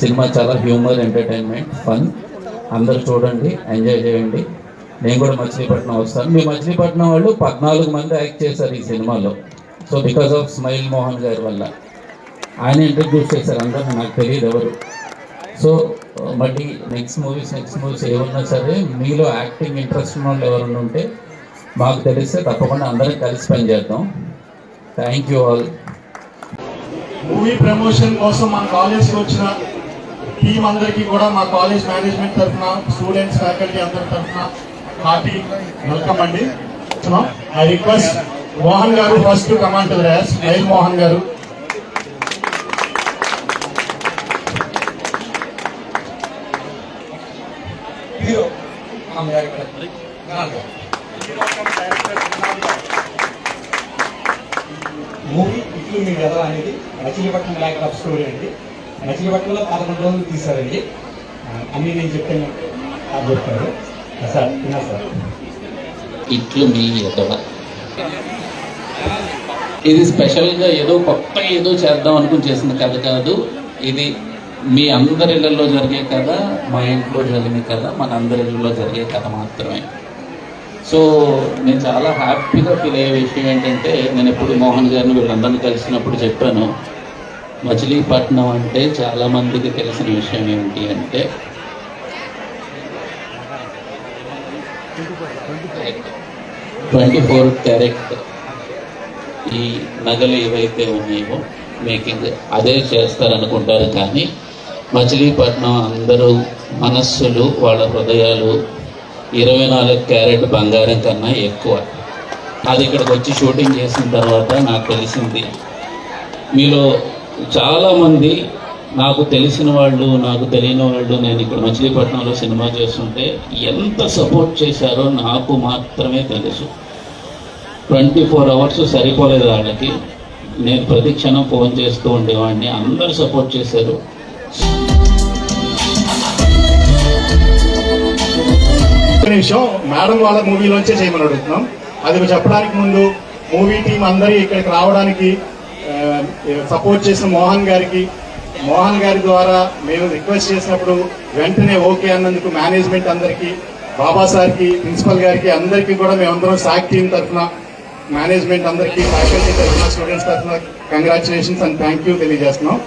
Cinema చాలా humour entertainment fun. అందరు చూడండి ఎంజాయ్ చేయండి. నేను కూడా మచిలీపట్నం వస్తాను. మీ మచిలీపట్నం వాళ్ళు పద్నాలుగు మంది యాక్ట్ చేశారు ఈ సినిమాలో. So because of smile Mohan గారి వల్ల. ఆయన ఇంట్రడ్యూస్ చేశారు అందరూ నాకు తెలియదు ఎవరు. సో మళ్ళీ నెక్స్ట్ మూవీస్ నెక్స్ట్ మూవీస్ ఏమన్నా సరే మీలో యాక్టింగ్ ఇంట్రెస్ట్ ఉన్న వాళ్ళు ఎవరైనా ఉంటే మాకు తెలిస్తే తప్పకుండా అందరం కలిసి పనిచేద్దాం. Thank you all movie promotion కోసం మన కాలేజ్కి వచ్చిన టీం అందరికీ కూడా మా కాలేజ్ మేనేజ్మెంట్ తరఫున స్టూడెంట్స్ ఫ్యాకల్టీ అందరి తరఫున హార్టీ వెల్కమ్ అండి. ఐ రిక్వెస్ట్ మోహన్ గారు first command to raise Mohan గారు. మూవీ ఇట్లు మీ కదా అనేది మచిలీపట్నం బ్యాక్ లవ్ స్టోరీ అండి. మచిలీపట్నంలో పదకొండు రోజులు తీశారండి. అన్నీ నేను చెప్తాను అది సార్ తిన్నా సార్. ఇట్లు మీ ఎదవ ఇది స్పెషల్గా ఏదో కొత్త ఏదో చేద్దాం అనుకుని చేసిన కథ కాదు. ఇది మీ అందరి ఇళ్ళల్లో జరిగే కథ మా ఇంట్లో జరిగే కథ మన అందరి జరిగే కథ మాత్రమే. సో నేను చాలా హ్యాపీగా ఫీల్ అయ్యే విషయం ఏంటంటే నేను ఎప్పుడు మోహన్ గారిని వీళ్ళందరినీ కలిసినప్పుడు చెప్పాను. మచిలీపట్నం అంటే చాలా మందికి తెలిసిన విషయం ఏమిటి అంటే ట్వంటీ ఫోర్ క్యారెట్ ఈ నగలు ఏవైతే ఉన్నాయో మేకింగ్ అదే చేస్తారనుకుంటారు కానీ మచిలీపట్నం అందరూ మనస్సులు వాళ్ళ హృదయాలు ఇరవై నాలుగు క్యారెట్ బంగారం కన్నా ఎక్కువ. అది ఇక్కడికి వచ్చి షూటింగ్ చేసిన తర్వాత నాకు తెలిసింది. మీలో చాలామంది నాకు తెలిసిన వాళ్ళు నాకు తెలియని వాళ్ళు నేను ఇక్కడ మచిలీపట్నంలో సినిమా చేస్తుంటే ఎంత సపోర్ట్ చేశారో నాకు మాత్రమే తెలుసు. ట్వంటీ ఫోర్ అవర్స్ సరిపోలేదు వాళ్ళకి. నేను ప్రతి క్షణం ఫోన్ చేస్తూ ఉండేవాడిని. అందరూ సపోర్ట్ చేశారు. ఒక నిమిషం. మేడం వాళ్ళ మూవీలోంచే చేయమని అడుగుతున్నాం. అది చెప్పడానికి ముందు మూవీ టీం అందరి ఇక్కడికి రావడానికి సపోర్ట్ చేసిన మోహన్ గారికి మోహన్ గారి ద్వారా మేము రిక్వెస్ట్ చేసినప్పుడు వెంటనే ఓకే అన్నందుకు మేనేజ్మెంట్ అందరికీ బాబా సార్కి ప్రిన్సిపల్ గారికి అందరికీ కూడా మేమందరం సాక్ టీం తరఫున మేనేజ్మెంట్ అందరికీ ఫ్యాకల్టీ తరఫున స్టూడెంట్స్ తరఫున కంగ్రాచులేషన్స్ అండ్ థ్యాంక్ యూ తెలియజేస్తున్నాం.